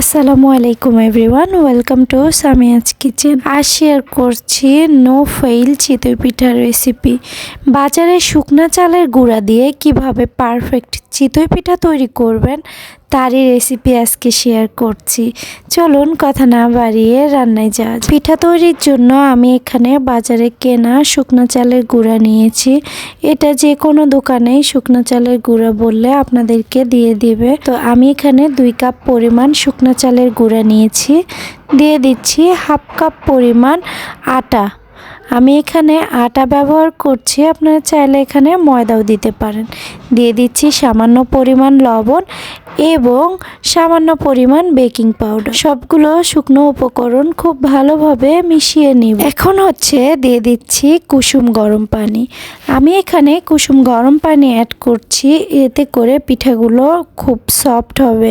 আসসালামু আলাইকুম everyone, welcome to Samia's kitchen. আজ শেয়ার করছি নো ফেইল চিতই পিঠার রেসিপি। বাজারে শুকনা চালের গুঁড়া দিয়ে কীভাবে পারফেক্ট চিতই পিঠা তৈরি করবেন, তারই রেসিপি আজকে শেয়ার করছি। চলুন কথা না বাড়িয়ে রান্নায় যাওয়া পিঠা তৈরির জন্য আমি এখানে বাজারে কেনা শুকনা চালের গুঁড়া নিয়েছি। এটা যে কোনো দোকানেই শুকনো চালের গুঁড়া বললে আপনাদেরকে দিয়ে দিবে। তো আমি এখানে দুই কাপ পরিমাণ শুকনো চালের গুঁড়া নিয়েছি। দিয়ে দিচ্ছি হাফ কাপ পরিমাণ আটা। আমি এখানে আটা ব্যবহার করছি, আপনারা চাইলে এখানে ময়দাও দিতে পারেন। দিয়ে দিচ্ছি সামান্য পরিমাণ লবণ এবং সামান্য পরিমাণ বেকিং পাউডার। সবগুলো শুকনো উপকরণ খুব ভালোভাবে মিশিয়ে নিব। এখন হচ্ছে দিয়ে দিচ্ছি কুসুম গরম পানি। আমি এখানে কুসুম গরম পানি অ্যাড করছি, এতে করে পিঠাগুলো খুব সফট হবে।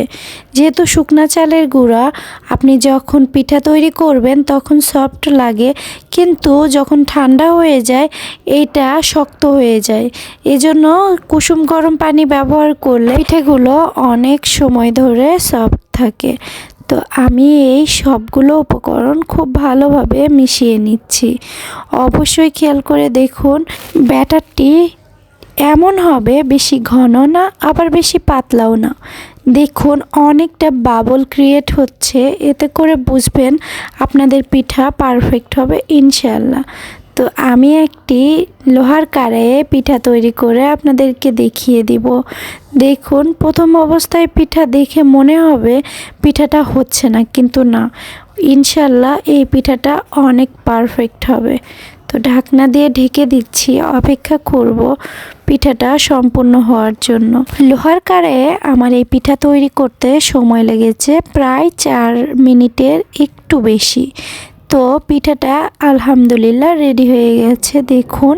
যেহেতু শুকনা চালের গুঁড়া, আপনি যখন পিঠা তৈরি করবেন তখন সফট লাগে, কিন্তু যখন ঠান্ডা হয়ে যায়, এটা শক্ত হয়ে যায়। এজন্য কুসুম গরম পানি ব্যবহার করলে পিঠেগুলো অনেক সময় ধরে সফট থাকে। তো আমি এই সবগুলো উপকরণ খুব ভালোভাবে মিশিয়ে নিচ্ছি। অবশ্যই খেয়াল করে দেখুন, ব্যাটারটি এমন হবে বেশি ঘন না, আবার বেশি পাতলাও না। দেখুন, অনেকটা বাবল ক্রিয়েট হচ্ছে। এতে করে বুঝবেন আপনাদের পিঠা পারফেক্ট হবে ইনশাল্লাহ তো আমি একটি লোহার কারাইয়ে পিঠা তৈরি করে আপনাদেরকে দেখিয়ে দিব। দেখুন, প্রথম অবস্থায় পিঠা দেখে মনে হবে পিঠাটা হচ্ছে না, কিন্তু না। ইনশাল্লাহ এই পিঠাটা অনেক পারফেক্ট হবে। তো ঢাকনা দিয়ে ঢেকে দিচ্ছি, অপেক্ষা করব পিঠাটা সম্পূর্ণ হওয়ার জন্য। লোহার কারায়ে আমার এই পিঠা তৈরি করতে সময় লেগেছে প্রায় চার মিনিটের একটু বেশি। তো পিঠাটা আলহামদুলিল্লাহ রেডি হয়ে গেছে দেখুন।